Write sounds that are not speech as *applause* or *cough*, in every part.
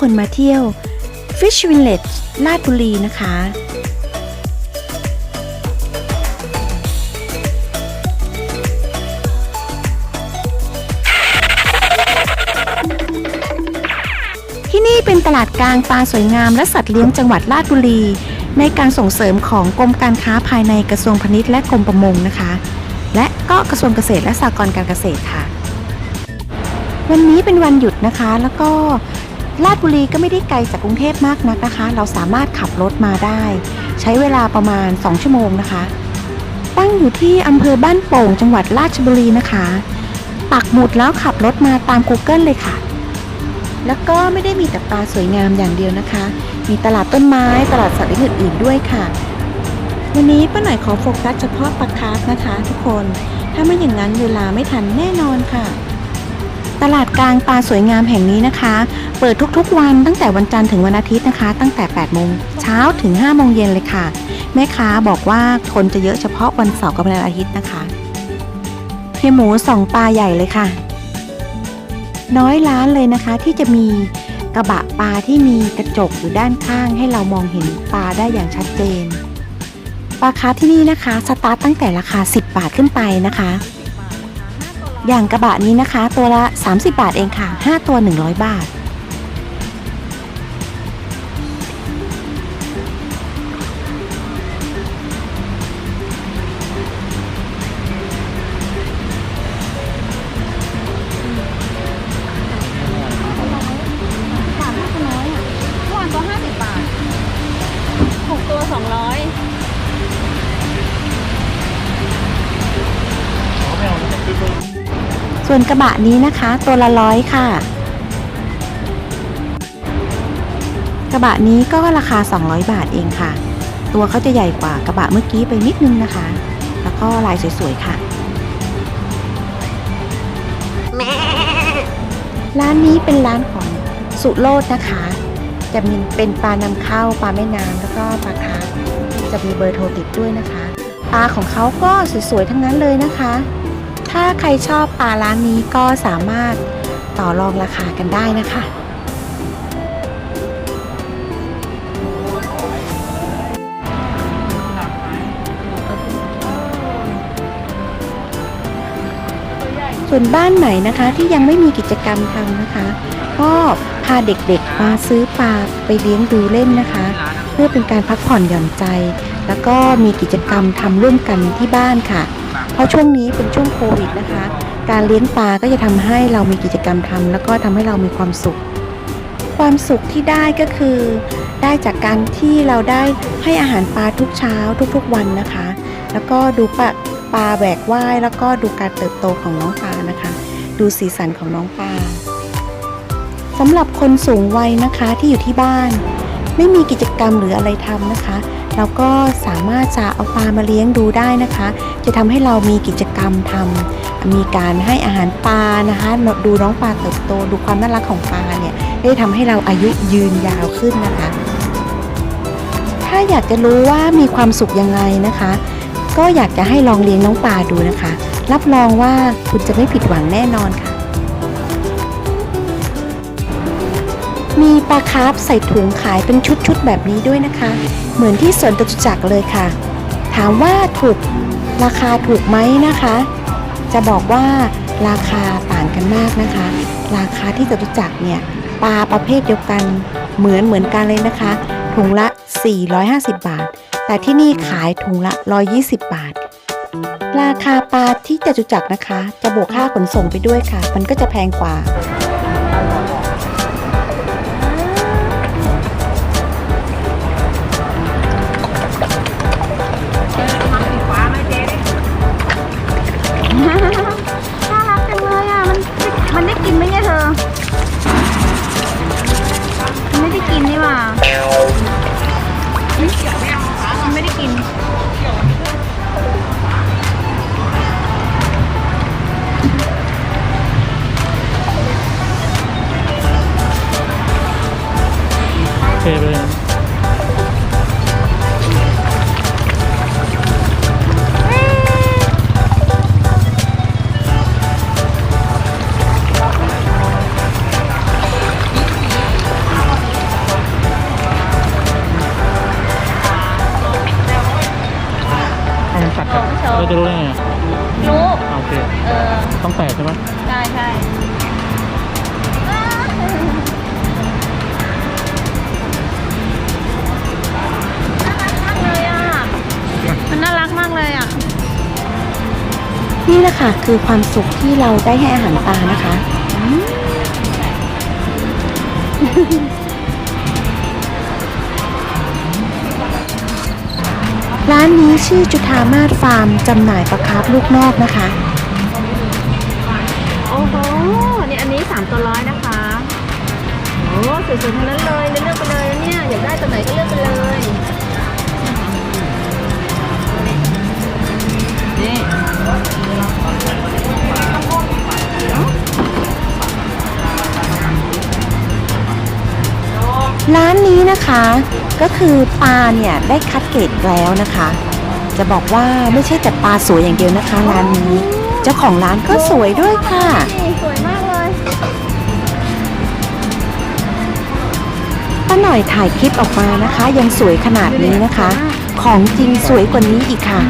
คนมาเที่ยว Fish Village ลาดบุรีนะคะ ที่นี่เป็นตลาดกลางปลาสวยงามและสัตว์เลี้ยงจังหวัดลาดบุรี ในการส่งเสริมของกรมการค้าภายในกระทรวงพาณิชย์และกรมประมงนะคะ และก็กระทรวงเกษตรและสหกรณ์การเกษตรค่ะ วันนี้เป็นวันหยุดนะคะแล้วก็ ลาดบุรีก็ไม่ได้ไกลจากกรุงเทพมากนักนะคะ เราสามารถขับรถมาได้ ใช้เวลาประมาณ 2 ชั่วโมงนะคะ ตั้งอยู่ที่อำเภอบ้านโป่งจังหวัดราชบุรีนะคะปักหมุดแล้วขับรถมาตาม Google เลยค่ะ แล้วก็ไม่ได้มีแต่ปลาสวยงามอย่างเดียวนะคะ มีตลาดต้นไม้ตลาดสัตว์เลี้ยงอื่นๆด้วยค่ะ วันนี้ป้าหน่อยขอโฟกัสเฉพาะปลาคาร์ฟนะคะ ทุกคน ถ้าไม่อย่างนั้นเวลาไม่ทันแน่นอนค่ะ ตลาดกลางปลาสวยงามแห่งนี้นะคะ เปิดทุกๆวันตั้งแต่วันจันทร์ถึงวันอาทิตย์นะคะ ตั้งแต่ 8 โมงเช้าถึง 5 โมงเย็นเลยค่ะ แม่ค้าบอกว่าคนจะเยอะเฉพาะวันเสาร์กับวันอาทิตย์นะคะเฮียหมูสองปลาใหญ่เลยค่ะ น้อยร้านเลยนะคะที่จะมีกระบะปลาที่มีกระจกอยู่ด้านข้างให้เรามองเห็นปลาได้อย่างชัดเจนปลาคาร์ที่นี่นะคะ สตาร์ตตั้งแต่ราคา 10 บาทขึ้นไปนะคะ อย่างกระบะนี้นะคะ ตัวละ 30 บาทเองค่ะ 5 ตัว 100 บาท ส่วนกระบะนี้นะคะ ตัวละร้อยค่ะ กระบะนี้ก็ราคา 200 บาทเองค่ะ ตัวเขาจะใหญ่กว่ากระบะเมื่อกี้ไปนิดนึงนะคะ แล้วก็ลายสวยๆค่ะร้านนี้เป็นร้านของสุโรดนะคะ จะมีเป็นปลานำเข้าปลาแม่น้ำแล้วก็ปลาคาร์จะมีเบอร์โทรติดด้วยนะคะ ปลาของเขาก็สวยๆทั้งนั้นเลยนะคะ ถ้าใครชอบปลาร้านนี้ก็สามารถต่อรองราคากันได้นะคะ ส่วนบ้านไหนนะคะที่ยังไม่มีกิจกรรมทำนะคะ ก็พาเด็กๆมาซื้อปลาไปเลี้ยงดูเล่นนะคะ เพื่อเป็นการพักผ่อนหย่อนใจ แล้วก็มีกิจกรรมทำร่วมกันที่บ้านค่ะ เพราะช่วงนี้เป็นช่วงโควิดนะคะ การเลี้ยงปลาก็จะทำให้เรามีกิจกรรมทำแล้วก็ทำให้เรามีความสุข ความสุขที่ได้ก็คือ ได้จากการที่เราได้ให้อาหารปลาทุกเช้าทุกๆวันนะคะ แล้วก็ดูปลาปลาแหวกว่ายแล้วก็ดูการเติบโตของน้องปลานะคะ ดูสีสันของน้องปลาสำหรับคนสูงวัยนะคะที่อยู่ที่บ้าน ไม่มีกิจกรรมหรืออะไรทำนะคะ เราก็สามารถจะเอาปลามาเลี้ยงดูได้นะคะ จะทำให้เรามีกิจกรรมทำมีการให้อาหารปลานะคะดูน้องปลาเติบโต ดูความน่ารักของปลาเนี่ยได้ทำให้เราอายุยืนยาวขึ้นนะคะ ถ้าอยากจะรู้ว่ามีความสุขยังไงนะคะ ก็อยากจะให้ลองเลี้ยงน้องปลาดูนะคะ รับรองว่าคุณจะไม่ผิดหวังแน่นอนค่ะ มีปลาคาร์ฟใส่ถุงขายเป็นชุดๆแบบนี้ด้วยนะคะ เหมือนที่สวนจตุจักรเลยค่ะ ถามว่าถูกราคาถูกไหมนะคะ จะบอกว่าราคาต่างกันมากนะคะ ราคาที่จตุจักรเนี่ยปลาประเภทเดียวกันเหมือนเหมือนกันเลยนะคะ ถุงละ 450 บาท แต่ที่นี่ขายถุงละ 120 บาท ราคาปลาที่จตุจักรนะคะ จะบวกค่าขนส่งไปด้วยค่ะ มันก็จะแพงกว่าน่า Mm-hmm. *laughs* นี่แหละค่ะคือความสุขที่เราได้ให้อาหารปลานะคะร้านนี้ชื่อจุธามาศฟาร์มจำหน่ายปลาคาร์ฟลูกนอกนะคะ โอ้โหนี่อันนี้สามตัวร้อยนะคะ โอ้สวยๆทั้งนั้นเลยเลือกไปเลยนะเนี่ยอยากได้ตัวไหนก็เลือกไปเลย นี่ ร้านนี้นะคะก็คือปลาเนี่ยได้คัดเกรดแล้วนะคะ จะบอกว่าไม่ใช่แต่ปลาสวยอย่างเดียวนะคะร้านนี้ เจ้าของร้านก็สวยด้วยค่ะนี่สวยมากเลยป้าหน่อยถ่ายคลิปออกมานะคะ ยังสวยขนาดนี้นะคะ ของจริงสวยกว่านี้อีกค่ะ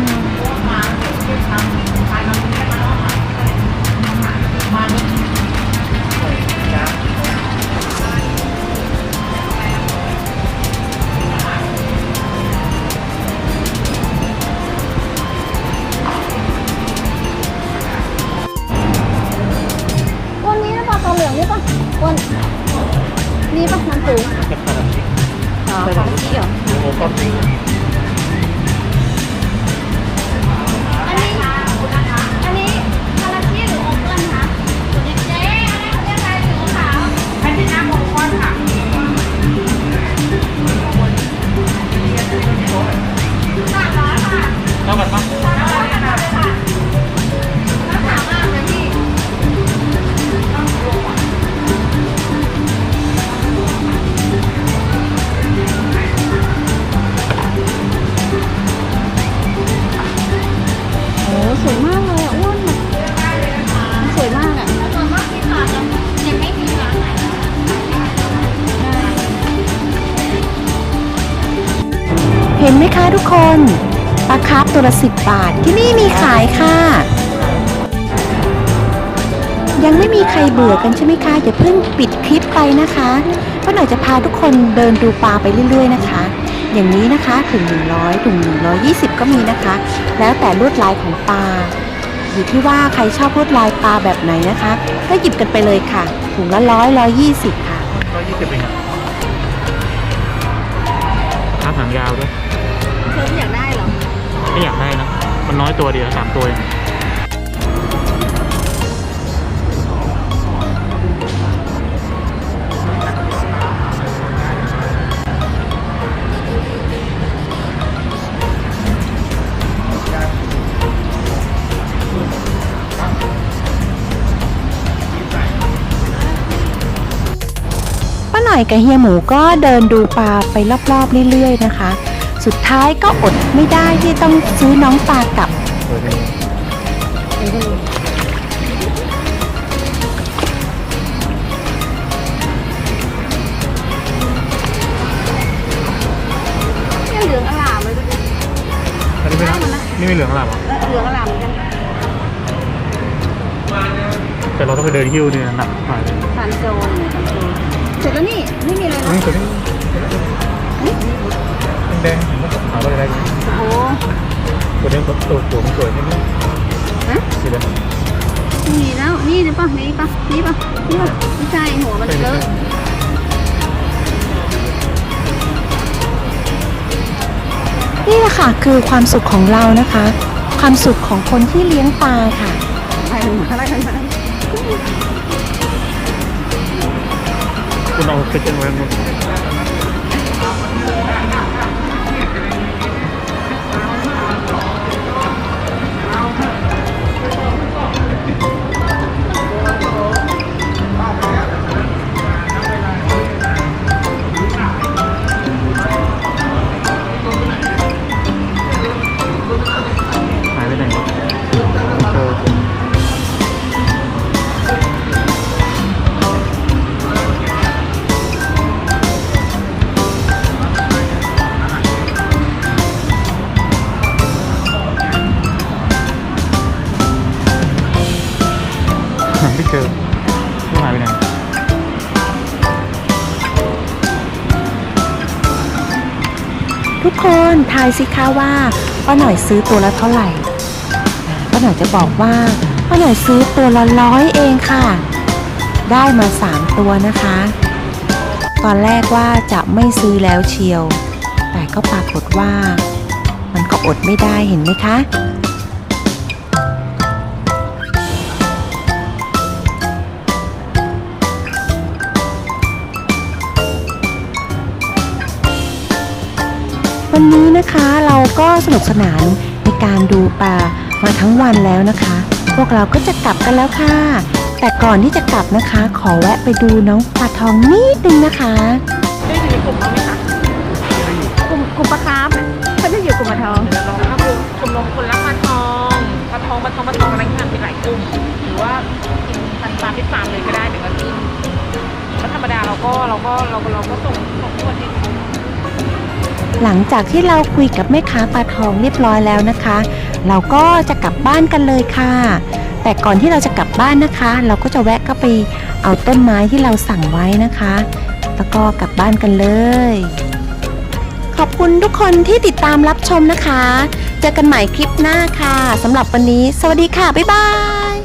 ไหมคะทุกคนปลาคาร์ฟตัวละสิบบาทที่นี่มีขายค่ะ ยังไม่มีใครเบื่อกันใช่ไหมคะอย่าเพิ่งปิดคลิปไปนะคะป้าหน่อยจะพาทุกคนเดินดูปลาไปเรื่อยๆนะคะ อย่างนี้นะคะถึง 100ถึง120 ก็มีนะคะ แล้วแต่ลวดลายของปลาอยู่ที่ว่าใครชอบลวดลายปลาแบบไหนนะคะ ก็หยิบกันไปเลยค่ะถุงละร้อยร้อยยี่สิบค่ะก็ยี่สิบเองอะขาหางยาวด้วยเธอไม่อยากได้เหรอ ไม่อยากได้นะ มันน้อยตัวเดียวสามตัวเองป้าหน่อยกับเฮียหมูก็เดินดูปลาไปรอบๆเรื่อยๆนะคะ สุดท้ายก็อดไม่ได้ที่ต้องซื้อน้องปลากลับเปิดเลยเนี่ยเหลืองอลามเลยดูดิอันนี้ไม่นี่ไม่เหลืองหลับเหรอเออเหลืองอลามเหมือนกันแต่เราต้องไปเดินหิ้วเนี่ยหนักหน่อยทานโจนเนี่ยทานโจนเสร็จแล้วนี่ไม่มีอะไรนี่เนาะตัวนี้แดงๆมันขาวอะไรได้โอ้โหตัวนี้ตัวตัวมันสวยนิดนึงฮะสีแดงไม่มีแล้ว นี่หรือเปะนี่ปะนี่ปะนี่ปะไม่ใช่หัวมันเลอะนี่แหละค่ะคือความสุขของเรานะคะ ความสุขของคนที่เลี้ยงปลาค่ะไปถึงมาอะไรกันมาคุณเอาไปเจนไว้หมด ทุกคนทายสิคะว่าป้าหน่อยซื้อตัวละเท่าไหร่ป้าหน่อยจะบอกว่าป้าหน่อยซื้อตัวละร้อยเองค่ะ ได้มาสามตัวนะคะ ตอนแรกว่าจะไม่ซื้อแล้วเชียว แต่ก็ปรากฏว่า มันก็อดไม่ได้เห็นไหมคะ วันนี้นะคะเราก็สนุกสนานในการดูปลามาทั้งวันแล้วนะคะ พวกเราก็จะกลับกันแล้วค่ะ แต่ก่อนที่จะกลับนะคะ ขอแวะไปดูน้องปลาทองนิดนึงนะคะ หลังจากที่เราคุยกับแม่ค้าปลาทองเรียบร้อยแล้วนะคะ เราก็จะกลับบ้านกันเลยค่ะ แต่ก่อนที่เราจะกลับบ้านนะคะ เราก็จะแวะก็ไปเอาต้นไม้ที่เราสั่งไว้นะคะ แล้วก็กลับบ้านกันเลย ขอบคุณทุกคนที่ติดตามรับชมนะคะ เจอกันใหม่คลิปหน้าค่ะสำหรับวันนี้ สวัสดีค่ะ บ๊ายบาย